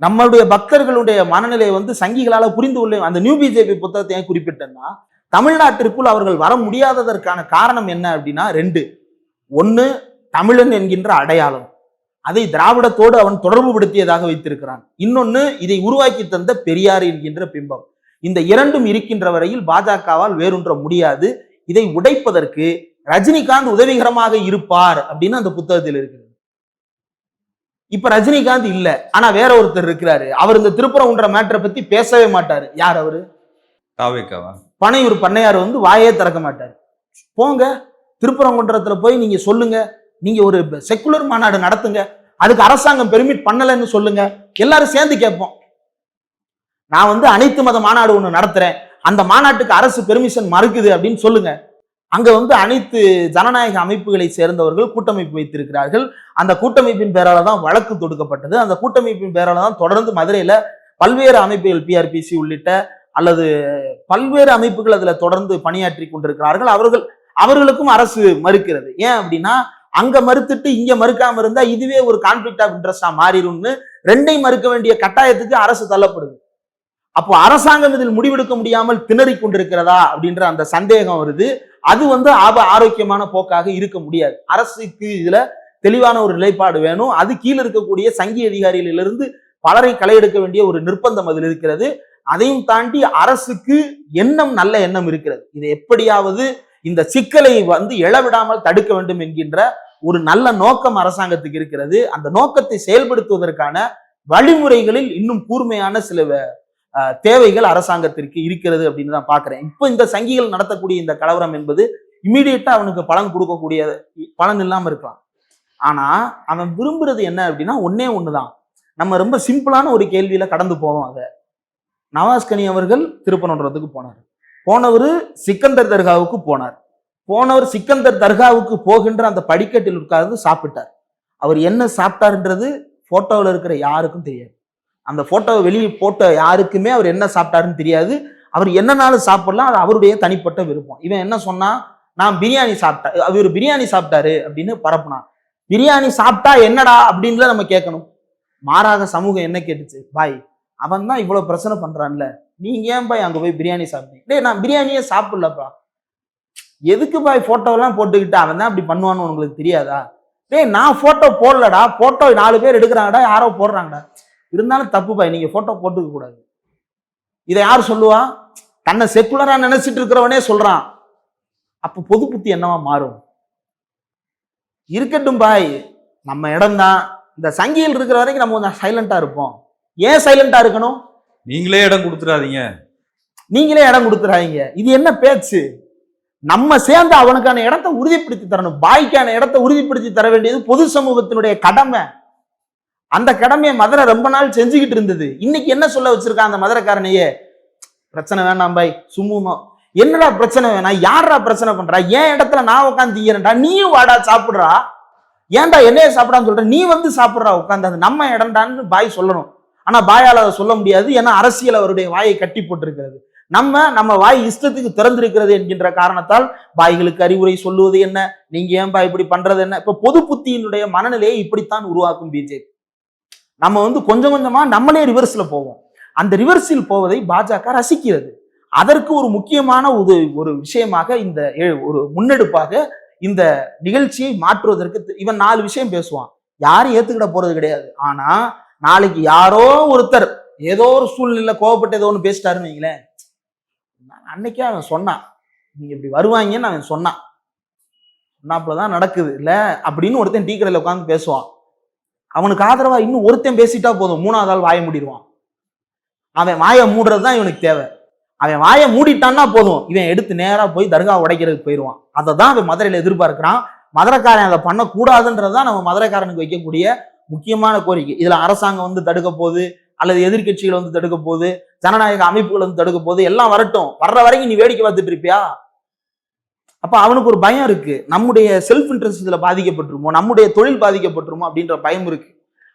நம்மளுடைய பக்தர்களுடைய மனநிலை வந்து சங்கிகளால புரிந்து கொள்ள அந்த நியூ பிஜேபி புத்தகத்தை ஏன் குறிப்பிட்டேன்னா தமிழ்நாட்டிற்குள் அவர்கள் வர முடியாததற்கான காரணம் என்ன அப்படின்னா ரெண்டு. ஒன்னு தமிழன் என்கின்ற அடையாளம். அதை திராவிடத்தோடு அவன் தொடர்பு படுத்தியதாக வைத்திருக்கிறான். இன்னொன்னு இதை உருவாக்கி தந்த பெரியார் என்கின்ற பிம்பம். இந்த இரண்டும் இருக்கின்ற வரையில் பாஜகவால் வேறொன்ற முடியாது. இதை உடைப்பதற்கு ரஜினிகாந்த் உதவிகரமாக இருப்பார் அப்படின்னு அந்த புத்தகத்தில் இருக்கிறது இப்ப ரஜினிகாந்த் இல்ல ஆனா வேற ஒருத்தர் இருக்கிறாரு. அவர் இந்த திருப்புறங்குன்ற மேட்டரை பத்தி பேசவே மாட்டாரு. யார் அவரு? பனையூர் பண்ணையார் வந்து வாயே திறக்க மாட்டார். போங்க திருப்பரங்குன்றத்துல போய் நீங்க சொல்லுங்க. நீங்க ஒரு செக்குலர் மாநாடு நடத்துங்க. அதுக்கு அரசாங்கம் பெர்மிட் பண்ணலைன்னு சொல்லுங்க. எல்லாரும் சேர்ந்து கேட்போம். நான் வந்து அனைத்து மத மாநாடு ஒண்ணு நடத்துறேன். அந்த மாநாட்டுக்கு அரசு பெர்மிஷன் மறுக்குது அப்படின்னு சொல்லுங்க. அங்க வந்து அனைத்து ஜனநாயக அமைப்புகளை சேர்ந்தவர்கள் கூட்டமைப்பு வைத்திருக்கிறார்கள். அந்த கூட்டமைப்பின் பேரால தான் வழக்கு தொடுக்கப்பட்டது. அந்த கூட்டமைப்பின் பேரால தான் தொடர்ந்து மதுரையில பல்வேறு அமைப்புகள் பிஆர்பிசி உள்ளிட்ட அல்லது பல்வேறு அமைப்புகள் அதுல தொடர்ந்து பணியாற்றி கொண்டிருக்கிறார்கள். அவர்கள் அவர்களுக்கும் அரசு மறுக்கிறது. ஏன் அப்படின்னா அங்க மறுத்துட்டு இங்க மறுக்காம இருந்தா இதுவே ஒரு கான்ஃபிளிக் ஆஃப் இன்ட்ரெஸ்டா மாறிடும்னு ரெண்டையும் மறுக்க வேண்டிய கட்டாயத்துக்கு அரசு தள்ளப்படுது. அப்போ அரசாங்கம் இதில் முடிவெடுக்க முடியாமல் திணறிக் கொண்டிருக்கிறதா அப்படின்ற அந்த சந்தேகம் வருது. அது வந்து ஆப ஆரோக்கியமான போக்காக இருக்க முடியாது. அரசுக்கு இதுல தெளிவான ஒரு நிலைப்பாடு வேணும். அது கீழே இருக்கக்கூடிய சங்கி அதிகாரிகளிலிருந்து பலரை களையெடுக்க வேண்டிய ஒரு நிர்பந்தம் அதில் இருக்கிறது. அதையும் தாண்டி அரசுக்கு எண்ணம் நல்ல எண்ணம் இருக்கிறது. இது எப்படியாவது இந்த சிக்கலை வந்து எழவிடாமல் தடுக்க வேண்டும் என்கின்ற ஒரு நல்ல நோக்கம் அரசாங்கத்துக்கு இருக்கிறது. அந்த நோக்கத்தை செயல்படுத்துவதற்கான வழிமுறைகளில் இன்னும் கூர்மையான சில வே- தேவைகள் அரசாங்கத்திற்கு இருக்கிறது அப்படின்னு தான் பாக்குறேன் இப்போ இந்த சங்கிகள் நடத்தக்கூடிய இந்த கலவரம் என்பது இமீடியட்டா அவனுக்கு பலன் கொடுக்கக்கூடிய பலன் இல்லாம இருக்கலாம். ஆனா அவன் விரும்புறது என்ன அப்படின்னா ஒன்னே ஒண்ணுதான். நம்ம ரொம்ப சிம்பிளான ஒரு கேள்வியில கடந்து போவோம் அதை. நவாஸ்கனி அவர்கள் திருப்பனன்றதுக்கு போனார். போனவர் சிக்கந்தர் தர்காவுக்கு போனார். போனவர் சிக்கந்தர் தர்காவுக்கு போகின்ற அந்த படிக்கட்டில் உட்கார்ந்து சாப்பிட்டார். அவர் என்ன சாப்பிட்டாருன்றது போட்டோவில் இருக்கிற யாருக்கும் தெரியாது. அந்த ஃபோட்டோவை வெளியே போட்ட யாருக்குமே அவர் என்ன சாப்பிட்டாருன்னு தெரியாது. அவர் என்னன்னாலும் சாப்பிடலாம். அது அவருடைய தனிப்பட்ட விருப்பம். இவன் என்ன சொன்னா நான் பிரியாணி சாப்பிட்டா அவர் பிரியாணி சாப்பிட்டாரு அப்படின்னு பரப்புனான். பிரியாணி சாப்பிட்டா என்னடா? அப்படின்ல நம்ம கேட்கணும். மாறாக சமூகம் என்ன கேட்டுச்சு? பாய் அவன் தான் இவ்வளவு பிரச்சனை பண்றான்ல. நீங்க ஏன் பாய் அங்க போய் பிரியாணி சாப்பிட்டீங்க டேய் நான் பிரியாணியே சாப்பிடலப்பா. எதுக்கு பாய் போட்டோலாம் போட்டுக்கிட்டு அவன் தான் அப்படி பண்ணுவான்னு உங்களுக்கு தெரியாதா? டேய் நான் போட்டோ போடலடா. போட்டோ நாலு பேர் எடுக்கிறாங்கடா. யாரோ போடுறாங்கடா. இருந்தாலும் தப்பு பாய் நீங்க போட்டோ போட்டுக்க கூடாது. இதை யார் சொல்லுவா? தன்னை செக்குலரா நினைச்சிட்டு இருக்கிறவனே சொல்றான். அப்ப பொது புத்தி என்னவா மாறும்? இருக்கட்டும் பாய் நம்ம இடம்தான். இந்த சங்கிகள் இருக்கிற வரைக்கும் நம்ம கொஞ்சம் சைலண்டா இருப்போம். ஏன் சைலண்டா இருக்கணும்? நீங்களே இடம் கொடுத்துடாதீங்க. நீங்களே இடம் கொடுத்துறாங்க இது என்ன பேச்சு? நம்ம சேர்ந்து அவனுக்கான இடத்தை உறுதிப்படுத்தி தரணும். பாய்க்கான இடத்தை உறுதிப்படுத்தி தர வேண்டியது பொது சமூகத்தினுடைய கடமை. அந்த கடமையை மதுரை ரொம்ப நாள் செஞ்சுக்கிட்டு இருந்தது. இன்னைக்கு என்ன சொல்ல வச்சிருக்கான் அந்த மதுரைக்காரனையே பிரச்சனை வேண்டாம் பாய் சும்மா என்னடா பிரச்சனை? வேணாம் யாரா பிரச்சனை பண்றா? என் இடத்துல நான் உட்காந்து தீயறேன்டா. நீயும் வாடா சாப்பிடுறா. ஏன்டா என்னைய சாப்பிடான்னு சொல்ற? நீ வந்து சாப்பிடுறா உட்காந்து அது நம்ம இடம்டான்னு பாய் சொல்லணும். ஆனா பாயால அதை சொல்ல முடியாது. ஏன்னா அரசியல் அவருடைய வாயை கட்டி போட்டிருக்கிறது. நம்ம நம்ம வாய் இஷ்டத்துக்கு திறந்திருக்கிறது என்கின்ற காரணத்தால் பாய்களுக்கு அறிவுரை சொல்லுவது என்ன? நீங்க ஏன்பா இப்படி பண்றது என்ன? இப்ப பொது புத்தியினுடைய மனநிலையை இப்படித்தான் உருவாக்கும் பிஜேபி நம்ம வந்து கொஞ்சம் கொஞ்சமாக நம்மளே ரிவர்ஸில் போவோம். அந்த ரிவர்ஸில் போவதை பாஜக ரசிக்கிறது. அதற்கு ஒரு முக்கியமான ஒரு ஒரு விஷயமாக இந்த ஒரு முன்னெடுப்பாக இந்த நிகழ்ச்சியை மாற்றுவதற்கு இவன் நாலு விஷயம் பேசுவான். யாரும் ஏத்துக்கிட போறது கிடையாது. ஆனா நாளைக்கு யாரோ ஒருத்தர் ஏதோ ஒரு சூழ்நிலை கோவப்பட்டு ஏதோ ஒன்று பேசிட்டாருன்னு வைங்களேன். அன்னைக்கே அவன் சொன்னான். நீங்க இப்படி வருவாங்கன்னு அவன் சொன்னான். சொன்னாப்புலதான் நடக்குது. இல்லை? அப்படின்னு ஒருத்தன் டீ கடையில் உட்காந்து பேசுவான். அவனுக்கு ஆதரவா இன்னும் ஒருத்தன் பேசிட்டா போதும். மூணாவது ஆள் வாய மூடிடுவான். அவன் வாயை மூடுறது தான் இவனுக்கு தேவை. அவன் வாயை மூடிட்டான்னா போதும். இவன் எடுத்து நேராக போய் தர்கா உடைக்கிறதுக்கு போயிடுவான். அதை தான் அவன் மதுரையில் எதிர்பார்க்கிறான். மதுரைக்காரன் அதை பண்ணக்கூடாதுன்றது தான் நம்ம மதுரைக்காரனுக்கு வைக்கக்கூடிய முக்கியமான கோரிக்கை. இதில் அரசாங்கம் வந்து தடுக்க போகுது அல்லது எதிர்கட்சிகள் வந்து தடுக்க போகுது ஜனநாயக அமைப்புகள் வந்து தடுக்க போகுது எல்லாம் வரட்டும். வர்ற வரைக்கும் நீ வேடிக்கை பார்த்துட்டு இருப்பியா? அப்போ அவனுக்கு ஒரு பயம் இருக்கு. நம்முடைய செல்ஃப் இன்ட்ரெஸ்ட் இதில் பாதிக்கப்பட்டுருமோ நம்முடைய தொழில் பாதிக்கப்பட்டுருமோ அப்படின்ற பயம் இருக்கு.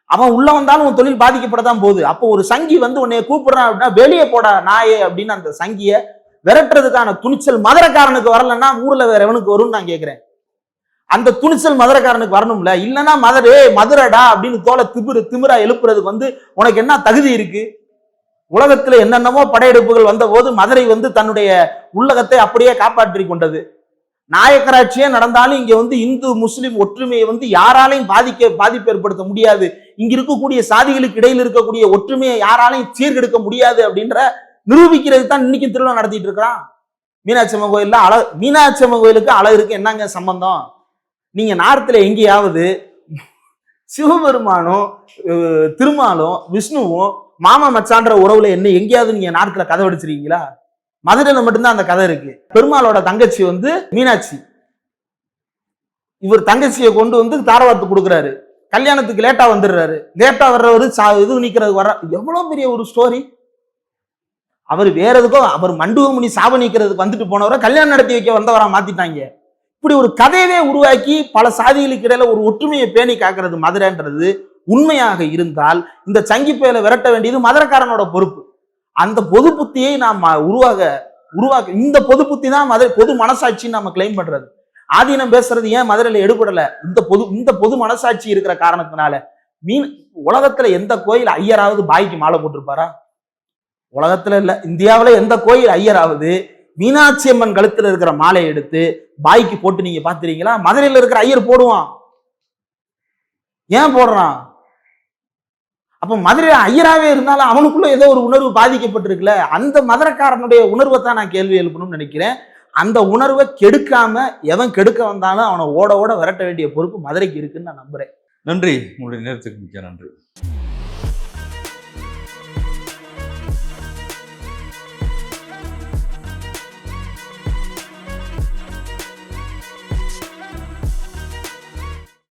அவன் உள்ள வந்தாலும் உன் தொழில் பாதிக்கப்படத்தான் போகுது. அப்போ ஒரு சங்கி வந்து உன்னைய கூப்பிடுறான் அப்படின்னா வெளியே போடா நாயே அப்படின்னு அந்த சங்கியை விரட்டுறதுக்கான துணிச்சல் மதுரைக்காரனுக்கு வரலன்னா ஊர்ல வேற எவனுக்கு வரும்னு நான் கேட்குறேன் அந்த துணிச்சல் மதுரைக்காரனுக்கு வரணும்ல? இல்லைன்னா மதுரை மதுரடா அப்படின்னு தோலை திமிரு திமிரா எழுப்புறதுக்கு வந்து உனக்கு என்ன தகுதி இருக்கு? உலகத்துல என்னென்னமோ படையெடுப்புகள் வந்த போது மதுரை வந்து தன்னுடைய உள்ளகத்தை அப்படியே காப்பாற்றி கொண்டது. நாயக்கராட்சியே நடந்தாலும் இங்க வந்து இந்து முஸ்லிம் ஒற்றுமையை வந்து யாராலையும் பாதிக்க பாதிப்பு ஏற்படுத்த முடியாது. இங்க இருக்கக்கூடிய சாதிகளுக்கு இடையில் இருக்கக்கூடிய ஒற்றுமையை யாராலையும் சீர்கெடுக்க முடியாது அப்படின்ற நிரூபிக்கிறது தான் இன்னைக்கு திருவிழா நடத்திட்டு இருக்கிறான். மீனாட்சி அம்மன் கோயில்ல அழ மீனாட்சி அம்மன் கோயிலுக்கு அழகுக்கு என்னங்க சம்பந்தம்? நீங்க நார்த்தில் எங்கேயாவது சிவபெருமானும் திருமாலும் விஷ்ணுவும் மாமா மச்சான்ற உறவுல என்ன எங்கேயாவது நீங்க நார்த்தில் கதவடிச்சிருக்கீங்களா மதுரையில மட்டும்தான் அந்த கதை இருக்கு. பெருமாளோட தங்கச்சி வந்து மீனாட்சி. இவர் தங்கச்சியை கொண்டு வந்து தாரவாத்து கொடுக்குறாரு. கல்யாணத்துக்கு லேட்டா வந்துடுறாரு. லேட்டா வர்றவரு சா- இது நிக்கிறது வர எவ்வளவு பெரிய ஒரு ஸ்டோரி அவர் வேற எதுக்கோ அவர் மண்டுவமுனி சாப நிக்கிறதுக்கு வந்துட்டு போனவரை கல்யாணம் நடத்தி வைக்க வந்தவரா மாத்திட்டாங்க. இப்படி ஒரு கதையவே உருவாக்கி பல சாதிகளுக்கு இடையில ஒரு ஒற்றுமையை பேணி காக்கிறது மதுரைன்றது உண்மையாக இருந்தால் இந்த சங்கி புயலை விரட்ட வேண்டியது மதுரைக்காரனோட பொறுப்பு. அந்த பொது புத்தியை நாம் உருவாக உருவாக்க இந்த பொது புத்தி தான் மதுரை பொது மனசாட்சின்னு நம்ம கிளைம் பண்றது. ஆதீனம் பேசுறது ஏன் மதுரையில எடுபடல? இந்த பொது இந்த பொது மனசாட்சி இருக்கிற காரணத்தினால. மீன் உலகத்துல எந்த கோயில் ஐயராவது பாய்க்கு மாலை போட்டிருப்பாரா? உலகத்துல இல்ல. இந்தியாவுல எந்த கோயில் ஐயராவது மீனாட்சி அம்மன் கழுத்துல இருக்கிற மாலையை எடுத்து பாய்க்கு போட்டு நீங்க பாத்துறீங்களா மதுரையில இருக்கிற ஐயர் போடுவான். ஏன் போடுறான்? அப்போ மதுரை ஐயராவே இருந்தாலும் அவனுக்குள்ள ஏதோ ஒரு உணர்வு பாதிக்கப்பட்டிருக்குல்ல அந்த மதுரைக்காரனுடைய உணர்வை தான் நான் கேள்வி எழுப்பணும்னு நினைக்கிறேன். அந்த உணர்வை கெடுக்காம எவன் கெடுக்க வந்தாலும் அவனை ஓட ஓட விரட்ட வேண்டிய பொறுப்பு மதுரைக்கு இருக்குன்னு நான் நம்புறேன். நன்றி. உங்களுடைய நேரத்துக்கு மிக்க நன்றி.